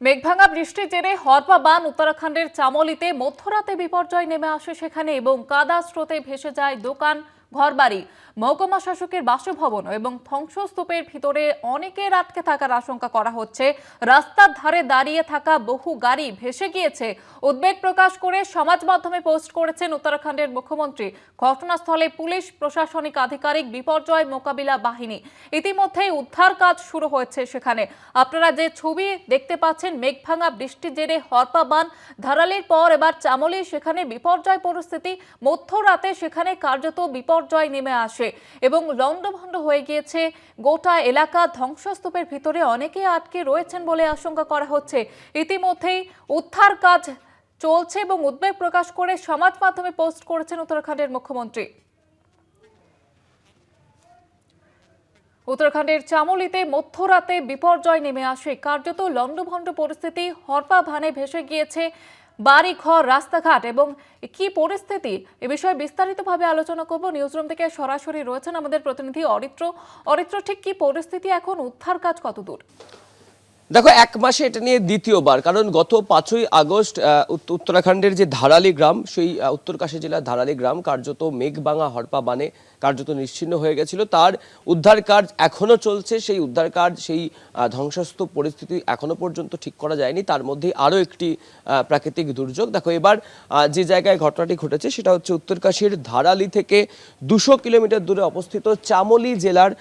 মেঘভাঙা বৃষ্টির জেরে হরপা বান উত্তরাখণ্ডের চামলিতে মধ্যরাতে বিপর্যয় নেমে আসে সেখানে এবং কাদা স্রোতে ভেসে যায় দোকান ঘরবাড়ি, মহকুমা শাসকের বাসভবন এবং ধ্বংসস্তূপের ভিতরে অনেকের আটকে থাকার আশঙ্কা করা হচ্ছে। রাস্তার ধারে দাঁড়িয়ে থাকা বহু গাড়ি ভেসে গিয়েছে। উদ্বেগ প্রকাশ করে সমাজ মাধ্যমে পোস্ট করেছেন উত্তরাখণ্ডের মুখ্যমন্ত্রী। ঘটনাস্থলে পুলিশ, প্রশাসনিক আধিকারিক, বিপর্যয় মোকাবিলা বাহিনী। ইতিমধ্যেই উদ্ধার কাজ শুরু হয়েছে সেখানে। আপনারা যে ছবি দেখতে পাচ্ছেন, মেঘভাঙা বৃষ্টির জেরে হরপা বান, ধারালির পর এবার চামলি, সেখানে বিপর্যয় পরিস্থিতি, মধ্যরাতে সেখানে কার্যত বিপর্যয় নেমে আসে এবং লণ্ডভণ্ড হয়ে গিয়েছে। গোটা এলাকা ধ্বংসস্তূপের ভিতরে অনেকে আটকে রয়েছেন বলে আশঙ্কা করা হচ্ছে। ইতিমধ্যেই উদ্ধার কাজ চলছে এবং উদ্বেগ প্রকাশ করে সমাজ মাধ্যমে পোস্ট করেছেন উত্তরাখণ্ডের মুখ্যমন্ত্রী। উত্তরাখণ্ডের চামলিতে মধ্যরাতে বিপর্যয় নেমে আসে। কার্যত লণ্ডভণ্ড পরিস্থিতি হরপা ভানে ভেসে গিয়েছে। বাড়ি ঘর রাস্তাঘাট এবং কি পরিস্থিতি? এ বিষয়ে বিস্তারিতভাবে আলোচনা করব। নিউজরুম থেকে সরাসরি রয়েছেন আমাদের প্রতিনিধি অরিত্র। অরিত্র, ঠিক কি পরিস্থিতি এখন? উদ্ধার কাজ কতদূর? দেখো এক মাসে এটা নিয়ে দ্বিতীয়বার কারণ গত পাঁচই আগস্ট উত্তরাখণ্ডের যে ধারালি গ্রাম সেই উত্তরকাশী জেলার ধারালি গ্রাম কার্যত মেঘবাঙা হরপা বানে কার্যত নিশ্চিন্ন হয়ে গেছিল। তার উদ্ধার কাজ এখনও চলছে সেই উদ্ধার কাজ সেই আহ, ধ্বংসস্তূপ পরিস্থিতি এখনও পর্যন্ত ঠিক করা যায়নি। তার মধ্যে আরও একটি প্রাকৃতিক দুর্যোগ। দেখো এবার যে জায়গায় ঘটনাটি ঘটেছে সেটা হচ্ছে উত্তরকাশীর ধারালি থেকে দুশো কিলোমিটার দূরে অবস্থিত চামলি জেলার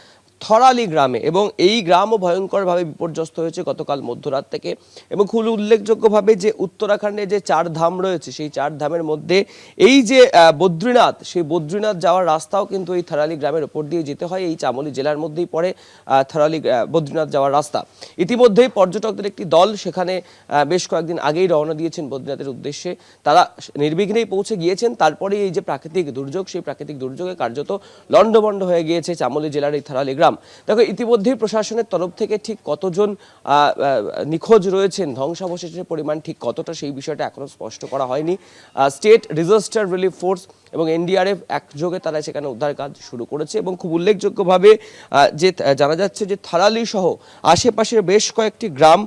থরালি গ্রামে এবং এই গ্রামও ভয়ঙ্করভাবে বিপর্যস্ত হয়েছে গতকাল মধ্যরাত থেকে এবং খুব উল্লেখযোগ্যভাবে যে উত্তরাখণ্ডে যে চার ধাম রয়েছে, সেই চার ধামের মধ্যে এই যে বদ্রীনাথ, সেই বদ্রীনাথ যাওয়ার রাস্তাও কিন্তু এই থারালি গ্রামের ওপর দিয়ে যেতে হয়। এই চামলি জেলার মধ্যেই পড়ে থারালি বদ্রীনাথ যাওয়ার রাস্তা। ইতিমধ্যেই পর্যটকদের একটি দল সেখানে বেশ কয়েকদিন আগেই রওনা দিয়েছেন বদ্রীনাথের উদ্দেশ্যে। তারা নির্বিঘ্নেই পৌঁছে গিয়েছেন। তারপরে এই যে প্রাকৃতিক দুর্যোগ, সেই প্রাকৃতিক দুর্যোগে কার্যত লণ্ডভণ্ড হয়ে গিয়েছে চামলি জেলার এই থারালি গ্রাম। দেখো ইতিমধ্যেই প্রশাসনের তরফ থেকে ঠিক কতজন নিখোঁজ রয়েছেন ধ্বংসাবশেষের পরিমাণ ঠিক কতটা সেই বিষয়টা এখনও স্পষ্ট করা হয়নি। স্টেট ডিজাস্টার রিলিফ ফোর্স এবং এনডিআরএফ একযোগে তারা সেখানে উদ্ধার কাজ শুরু করেছে এবং খুব উল্লেখযোগ্যভাবে যে জানা যাচ্ছে যে থারালি সহ আশেপাশের বেশ কয়েকটি গ্রাম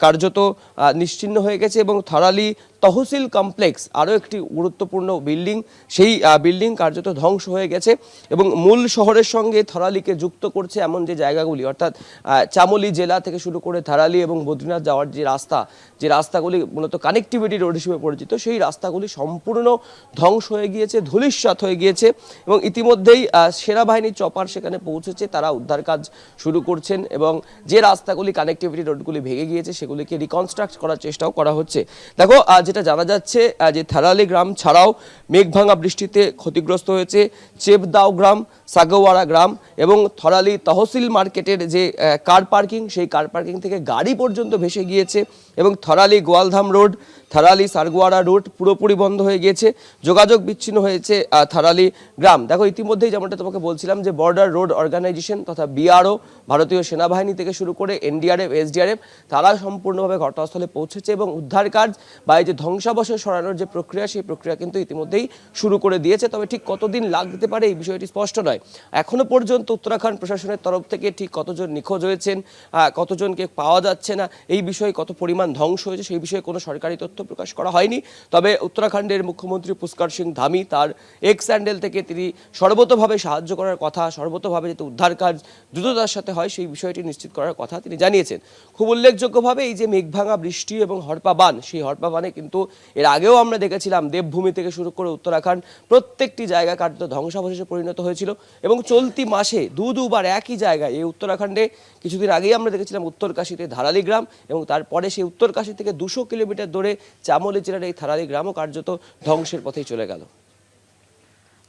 কার্যত আহ, নিশ্চিহ্ন হয়ে গেছে এবং থারালি তহসিল কমপ্লেক্স আরও একটি গুরুত্বপূর্ণ বিল্ডিং সেই বিল্ডিং কার্যত ধ্বংস হয়ে গেছে এবং মূল শহরের সঙ্গে থরালিকে যুক্ত করছে এমন যে জায়গাগুলি অর্থাৎ চামলি জেলা থেকে শুরু করে থারালি এবং বদ্রীনাথ যাওয়ার যে রাস্তা যে রাস্তাগুলি মূলত কানেক্টিভিটি রোড হিসেবে পরিচিত সেই রাস্তাগুলি সম্পূর্ণ ধ্বংস হয়ে গিয়েছে ধূলিসাৎ হয়ে গিয়েছে এবং ইতিমধ্যেই আহ, সেনাবাহিনীর চপার সেখানে পৌঁছেছে তারা উদ্ধার কাজ শুরু করছেন এবং যে রাস্তাগুলি কানেক্টিভিটি রোডগুলি ভেঙে গিয়েছে সেগুলিকে রিকনস্ট্রাক্ট করার চেষ্টাও করা হচ্ছে। দেখো আহ, যেটা জানা যাচ্ছে যে থারালি গ্রাম ছাড়াও মেঘভাঙা বৃষ্টিতে ক্ষতিগ্রস্ত হয়েছে চেপদাও গ্রাম সাগোয়ারা গ্রাম এবং থরালি তহসিল মার্কেটের যে কার পার্কিং সেই কার পার্কিং থেকে গাড়ি পর্যন্ত ভেসে গিয়েছে এবং থরালি গোয়ালধাম রোড, থারালি সারগোয়ারা রোড পুরোপুরি বন্ধ হয়ে গিয়েছে। যোগাযোগ বিচ্ছিন্ন হয়েছে থারালি গ্রাম। দেখো, ইতিমধ্যেই যেমনটা তোমাকে বলছিলাম যে বর্ডার রোড অর্গানাইজেশন তথা বিআরও ভারতীয় সেনাবাহিনী থেকে শুরু করে এনডিআরএফ এসডিআরএফ তারা সম্পূর্ণভাবে ঘটনাস্থলে পৌঁছেছে এবং উদ্ধার কাজ বা এই যে ধ্বংসাবশেষ সরানোর যে প্রক্রিয়া, সেই প্রক্রিয়া কিন্তু ইতিমধ্যেই শুরু করে দিয়েছে। তবে ঠিক কতদিন লাগতে পারে এই বিষয়টি স্পষ্ট নয়। এখনও পর্যন্ত উত্তরাখণ্ড প্রশাসনের তরফ থেকে ঠিক কতজন নিখোঁজ হয়েছেন কতজনকে পাওয়া যাচ্ছে না, এই বিষয়ে কত পরিমাণ ধ্বংস হয়েছে, সেই বিষয়ে কোনো সরকারি তথ্য প্রকাশ করা হয়নি। তবে উত্তরাখণ্ডের মুখ্যমন্ত্রী পুষ্কর সিং ধামি তার এক্স হ্যান্ডেল থেকে তিনি সর্বতভাবে সাহায্য করার কথা, সর্বতভাবে যাতে উদ্ধার কাজ দ্রুততার সাথে হয়, সেই বিষয়টি নিশ্চিত করার কথা তিনি জানিয়েছেন। খুব উল্লেখযোগ্যভাবে এই যে মেঘভাঙা বৃষ্টি এবং হরপা বান, সেই হরপা বানে কিন্তু এর আগেও আমরা দেখেছিলাম দেবভূমি থেকে শুরু করে উত্তরাখণ্ড প্রত্যেকটি জায়গা কার্যত ধ্বংসাবশেষে পরিণত হয়েছিল এবং চলতি মাসে দু দুবার একই জায়গায় এই উত্তরাখণ্ডে কিছুদিন আগেই আমরা দেখেছিলাম উত্তরকাশীতে ধারালি গ্রাম এবং তারপরে সেই উত্তরকাশী থেকে দুশো কিলোমিটার দূরে চামলি জেলার এই ধারালি গ্রামও কার্যত ধ্বংসের পথেই চলে গেল।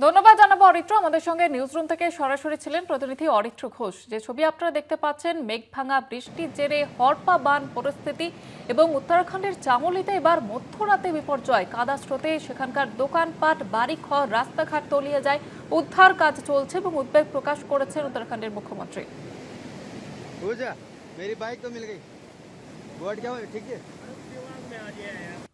ধন্যবাদ জানাবো অরিত্র আমাদের সঙ্গে নিউজরুম থেকে সরাসরি ছিলেন প্রতিনিধি অরিত্র ঘোষ যে ছবি আপনারা দেখতে পাচ্ছেন মেঘভাঙা বৃষ্টির জেরে হরপা বান পরিস্থিতি এবং উত্তরাখণ্ডের চামলিতে এবার মধ্যরাতে বিপর্যয় কাদা স্রোতে সেখানকার দোকানপাট বাড়িঘর রাস্তাঘাট তলিয়ে যায় উদ্ধার কাজ চলছে এবং উদ্বেগ প্রকাশ করেছেন উত্তরাখণ্ডের মুখ্যমন্ত্রী पूजा मेरी बाइक तो मिल गई बोर्ड क्या हुआ ठीक है